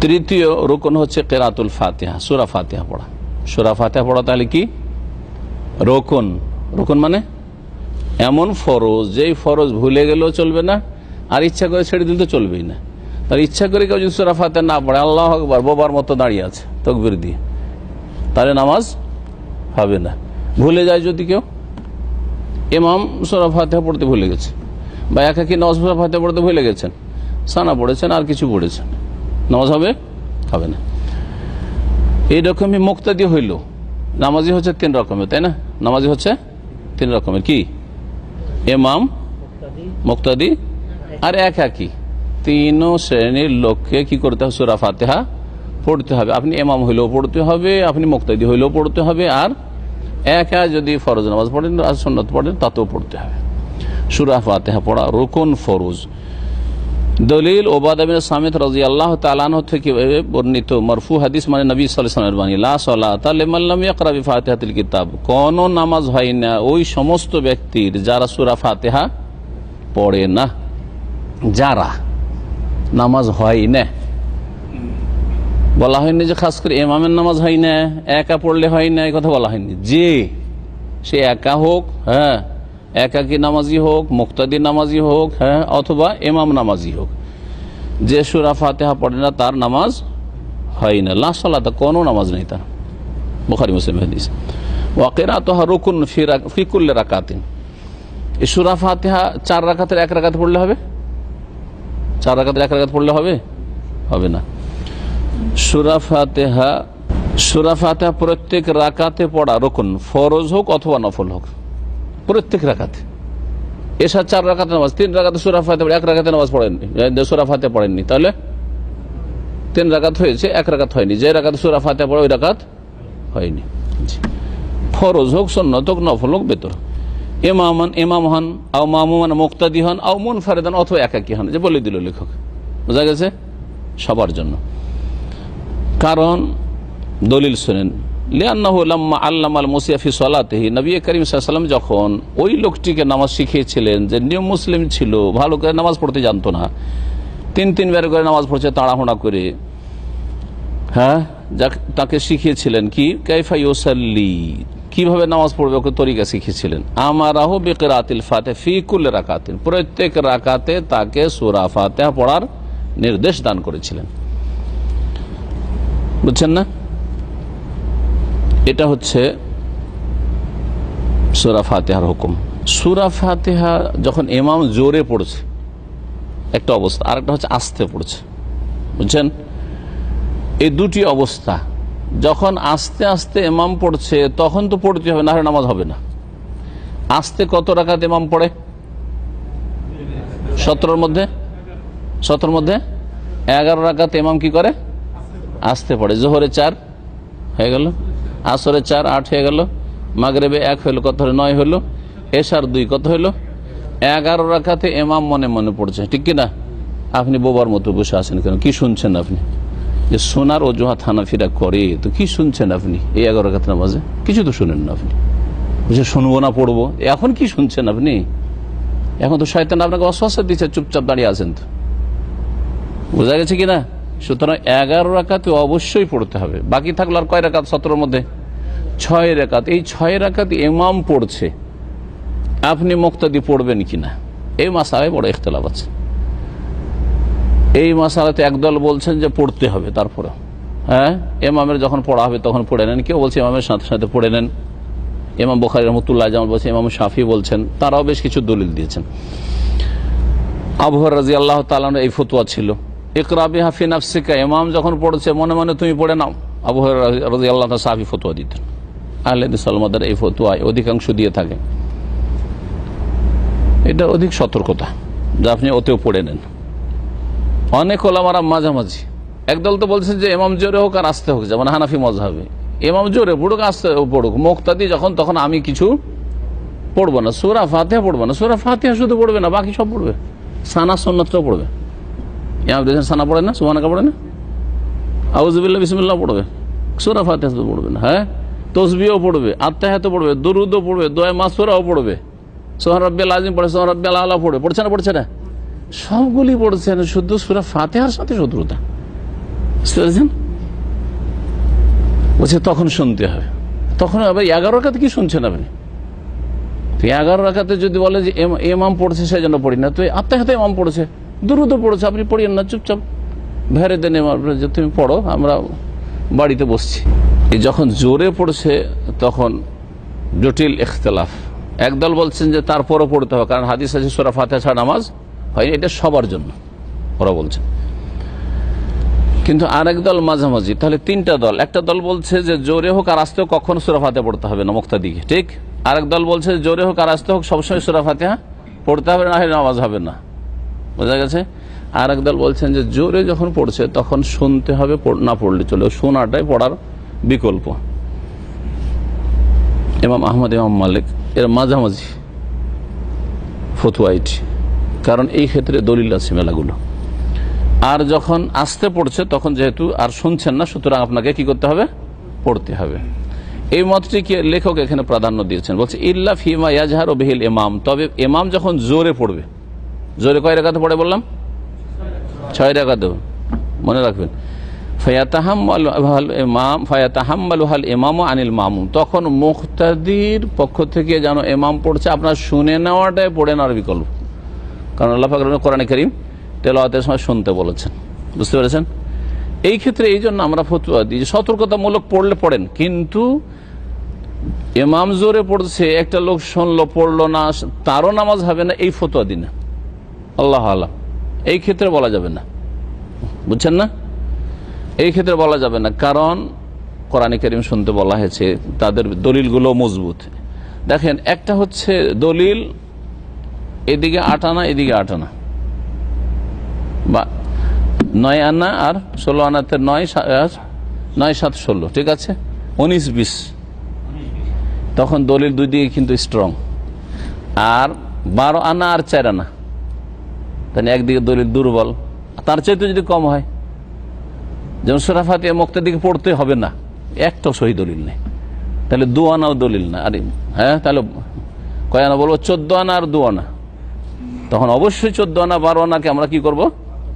তৃতীয় রোকন হচ্ছে কেরাতুল ফাতেহা, সুরা ফাতেহা পড়া। সুরা ফাতেহা পড়া তাহলে কি? রোকন। রোকন মানে এমন ফরজ, যেই ফরজ ভুলে গেলেও চলবে না, আর ইচ্ছা করে ছেড়ে দিলে তো চলবেই না। তার ইচ্ছা করে কেউ যদি সুরা ফাতেহা না পড়ে, আল্লাহ আকবর, বোবার মতো দাঁড়িয়ে আছে, তকবির দিয়ে। তাহলে নামাজ হবে না। ভুলে যায় যদি কেউ? এমাম সুরা ফাতেহা পড়তে ভুলে গেছে। বা একাকি নওয়াজ সুরা ফাতেহা পড়তে ভুলে গেছেন। সানা পড়েছেন, আর কিছু পড়েছেন। নামাজ হবে? হবে না। এই রকমই মুক্তাদি হইল। নামাজি হচ্ছে তিন রকমের, তাই না? নামাজি হচ্ছে তিন রকমের। কি? এমাম মুক্তাদি আর এক একই। তিন শ্রেণির লোককে কি করতে হবে? সুরা ফাতেহা পড়তে হবে। আপনি এমাম হইলেও পড়তে হবে, আপনি মুক্তাদি হইলেও পড়তে হবে আর একা যদি ফরজ নামাজ পড়েন আর সন্ন্যত পড়েন, তাতেও পড়তে হবে। সুরা ফাতেহা পড়া রোকন ফরজ। দলিল ওবাদাবিন সামিত রাজি আল্লাহ তালান থেকে বর্ণিত মরফু হাদিস মানে নবী সালামের বাণী ইয়াকরাবি ফাতেহাতিল কিতাব। কোন নামাজ হয় না ওই সমস্ত ব্যক্তির যারা সুরা ফাতেহা পড়ে না। যারা নামাজ হয় না। বলা হয়নি যে খাস করে এমামের নামাজ হয় না, একা পড়লে হয় না, এই কথা বলা হয়নি। যে সে একা হোক হ্যাঁ একাকি নামাজি হোক, মুক্তাদি নামাজি হোক হ্যাঁ অথবা এমাম নামাজি হোক। যে সুরা ফাতেহা পড়ে না, তার নামাজ হয় না। লাসালাতা কোনো নামাজ নেই তার। বুখারি, মুসলিম হাদিস। ওয়াকেরা তোহা রুকুন ফিকুল্লে রাকাতিন। এই সুরা ফাতেহা চার রাকাতের এক রাকাত পড়লে হবে? চার রাকাতের এক রাকাত পড়লে হবে? হবে না। সুরা ফাতেহা সুরা ফাতেহা প্রত্যেক রাকাতে পড়া রকুন, ফরজ হোক অথবা নফল হোক। প্রত্যেক রাখাতে এসা চার রাখাতে নামাজ, তিন রাখাতে সুরা ফাতে এক রাখাতে নামাজ পড়েননি। সুরা ফাতে পড়েননি, তাহলে তিন রাকাত হয়েছে, এক রাকাত হয়নি। যে রাখাতে সুরা ফাতে পড়ে, ওই রাকাত হয়নি। ফরজ হোক সন্ন্যত হোক, নফল হোক বেতর এমামান এমাম হন, আও মামুমান মুক্তাদি হন, আও মন ফারেদান অথবা একাকি হন। যে বলে দিল লেখক। বোঝা গেছে? সবার জন্য। কারণ দলিল শোনেন নবী করিম সাল্লাম যখন ওই লোকটিকে নামাজ শিখিয়েছিলেন যে নিয়ম মুসলিম ছিল, ভালো করে নামাজ পড়তে জানতো না, তিন তিনবার করে নামাজ পড়ছে, তাড়াহুড়া করে হ্যাঁ তাকে শিখিয়েছিলেন কি কাইফাই ওসাল্লি কীভাবে নামাজ পড়বে, ওকে তরিকা শিখিয়েছিলেন আমার আহ বেকরাতিল ফাতে ফিকুল রাকাতিন, প্রত্যেক রাকাতে তাকে সুরা ফাতে পড়ার নির্দেশ দান করেছিলেন। বুঝছেন না? এটা হচ্ছে সুরা ফাতেহার হুকুম। সুরা ফাতেহা যখন এমাম জোরে পড়ছে, একটা অবস্থা আর একটা হচ্ছে আস্তে পড়ছে। বুঝছেন? এই দুটি অবস্থা, যখন আস্তে আস্তে এমাম পড়ছে, তখন তো পড়তে হবে না নামাজ হবে না। আস্তে কত রাখাত এমাম পড়ে? সতেরোর মধ্যে? সতেরোর মধ্যে? এগারো রাখাত এমাম কি করে? আসতে পড়ে। জোহরে চার, হয়ে গেল? আসরে চার, আট হয়ে গেল। মাগরেবে এক হইল, কত হলো নয় হলো এসার দুই, কত হইল? এগারো রাখাতে এমাম মনে মনে পড়ছে। ঠিক কিনা? আপনি বোবার মতো বসে আছেন কেন? কি শুনছেন আপনি? যে সোনার অজুহাত হানাফিরা করে, তো কি শুনছেন আপনি এই এগারো রাখাতে নামাজে? কিছু তো শুনেন না আপনি। বুঝে শুনব না, পড়ব। এখন কি শুনছেন আপনি? এখন তো শয়তান আপনাকে অশ্বাস দিচ্ছে, চুপচাপ দাঁড়িয়ে আছেন তো। বোঝা গেছে কিনা? সুতরাং এগারো রাকাতে অবশ্যই পড়তে হবে। বাকি থাকল আর কয় রাকাত? সতেরোর মধ্যে। ছয় রেখাত এই ছয় রাকাত এমাম পড়ছে। আপনি মুক্তাদি পড়বেন কিনা? এই মাসালায় বড় ইখতলাফ আছে। এই মাসালাতে একদল বলছেন যে পড়তে হবে তারপরে হ্যাঁ? এমামের যখন পড়া হবে তখন পড়ে নেন। কেউ বলছে ইমামের সাথে সাথে পড়ে নেন। এমাম বোখারি রহমতুল্লাহ যেমন বলছে এমাম শাফি বলছেন। তারাও বেশ কিছু দলিল দিয়েছেন। আবহাওয়ার রাজি আল্লাহ তালান এই ফতুয়া ছিল। ইকরাবি হাফি নাফসিকা। ইমাম যখন পড়ছে, মনে মনে তুমি পড়ে নাও। আবহাওয়ার রাজি আল্লাহ সাহাবি ফতুয়া দিতেন। আহলেদ সালমাদের এই ফতুয়ায় অধিকাংশ দিয়ে থাকে। এটা অধিক সতর্কতা, যা আপনি ওতেও পড়ে নেন। অনেক ওলামারা মাঝামাঝি। একদল তো বলছেন যে এমাম জোরে হোক আর আসতে হোক, যেমন হানাফি মজা হবে এমাম জোরে পড়ুক, আসতে পড়ুক। মোক্তাদি যখন, তখন আমি কিছু পড়ব না। সুরা ফাতেহা পড়ব না। সুরা ফাতেহা শুধু পড়বে না, বাকি সব পড়বে। সানা সন্ন্যতটাও পড়বে। সানা পড়ে না? সুমানাকা পড়ে না? আউজবিল্লা বিসমিল্লা পড়বে। সুরা শুধু পড়বে না হ্যাঁ? তসবিও পড়বে আত্মাহাতও পড়বে, দরুদও পড়বে দোয়া মাসুরাও পড়বে। সোহান রব্বাল আজিম পড়ে, সোহান রব্বাল আল্লাহ পড়ে, পড়ছে না পড়ছে না? সবগুলি পড়ছেন শুধু সুরা ফাতেহার সাথে শত্রুতা। বলছে, তখন শুনতে হবে। তখন আবার এগারো রাখাতে কি শুনছেন আপনি? তো এগারো রাখাতে যদি বলে যে এম- এমাম পড়ছে সেই জন্য পড়ি না। তো আত্মা হাতে এমাম পড়ছে। দ্রুত পড়েছে, আপনি পড়িয়েন না, চুপচাপ। ভেরে দেন যে তুমি পড়ো, আমরা বাড়িতে বসছি। যখন জোরে পড়ছে, তখন জটিল ইখতলাফ। একদল বলছেন যে তারপরও পড়তে হবে, কারণ হাদিস আছে, সোরা ফাতে নামাজ হয়নি, এটা সবার জন্য, ওরা বলছেন। কিন্তু আরেক দল মাঝামাঝি, তাহলে তিনটা দল, একটা দল বলছে যে জোরে হোক আর আসতে হোক কখনো সুরা ফাতে পড়তে হবে না, মুক্তা দিকে ঠিক? আরেক দল বলছে জোরে হোক আর আসতে হোক, সবসময় সুরা ফাতে পড়তে হবে, না নামাজ হবে না। বোঝা গেছে? আরেক দল বলছেন যে জোরে যখন পড়ছে, তখন শুনতে হবে না পড়লে চলে। শোনাটাই পড়ার বিকল্প। ইমাম আহমদ, ইমাম মালিক, এর মাঝামাঝি ফতুয়া এটি। কারণ এই ক্ষেত্রে দলিল আছে মেলাগুলো। আর যখন আসতে পড়ছে, তখন যেহেতু আর শুনছেন না, সুতরাং আপনাকে কি করতে হবে? পড়তে হবে। এই মতটিকে লেখক এখানে প্রাধান্য দিয়েছেন। বলছে, ইল্লা ফিমা ইয়াজহার ও বিহিল ইমাম। তবে ইমাম যখন জোরে পড়বে জোরে কয় রেখাতে পড়ে বললাম? ছয় রেখাতে। মনে রাখবেন। ইমাম আনিল মামুম তখন মুখতাদির পক্ষ থেকে যেন ইমাম পড়ছে, আপনার শুনে নেওয়াটাই পড়ে নেওয়ার বিকল্প। কারণ আল্লাহ ফাকর কোরআন করিম তেলাওয়াতের সময় শুনতে বলেছেন। বুঝতে পেরেছেন? এই ক্ষেত্রে এই জন্য আমরা ফতুয়া দিই সতর্কতামূলক পড়লে পড়েন। কিন্তু এমাম জোরে পড়ছে, একটা লোক শুনলো, পড়ল না, তারও নামাজ হবে না, এই ফতুয়া দিন আল্লাহ আল্লাহ এই ক্ষেত্রে বলা যাবে না। বুঝছেন না? এই ক্ষেত্রে বলা যাবে না। কারণ কোরআন করিম শুনতে বলা হয়েছে, তাদের দলিলগুলো মজবুত। দেখেন, একটা হচ্ছে দলিল, এদিকে আট আনা, এদিকে আট আনা। বা নয় আনা আর ষোলো আনাতে নয় নয় সাত ষোলো, ঠিক আছে? উনিশ বিশ। তখন দলিল দুই দিকে কিন্তু স্ট্রং আর বারো আনা আর চার আনা। তাহলে একদিকে দলিল দুর্বল তার চাইতে যদি কম হয়, যেমন সোরাফাতে মুক্তের দিকে পড়তে হবে না একটাও সহি দলিল নেই। তাহলে দু আনাও দলিল না। আরে হ্যাঁ তাহলে কয় আনা বলব? চোদ্দ আনা আর দু আনা তখন অবশ্যই চোদ্দ আনা, বারো আনাকে আমরা কি করব?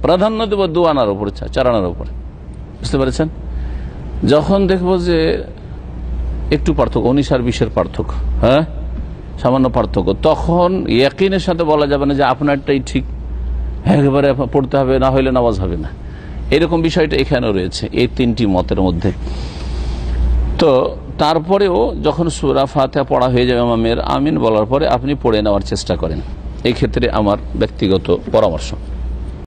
প্রাধান্য দেব দু আনার উপর চার আনার উপর। বুঝতে পেরেছেন? যখন দেখব যে একটু পার্থক্য, উনিশ আর বিশের পার্থক্য হ্যাঁ সামান্য পার্থক্য, তখন ইয়াকিনের সাথে বলা যাবে না যে আপনারটাই ঠিক। একেবারে পড়তে হবে, না হইলে নামাজ হবে না। এরকম বিষয়টা এখানেও রয়েছে, এই তিনটি মতের মধ্যে। তো তারপরেও যখন সুরা ফাতে পড়া হয়ে যাবে মামের আমিন বলার পরে আপনি পড়ে নেওয়ার চেষ্টা করেন। এক্ষেত্রে ক্ষেত্রে আমার ব্যক্তিগত পরামর্শ।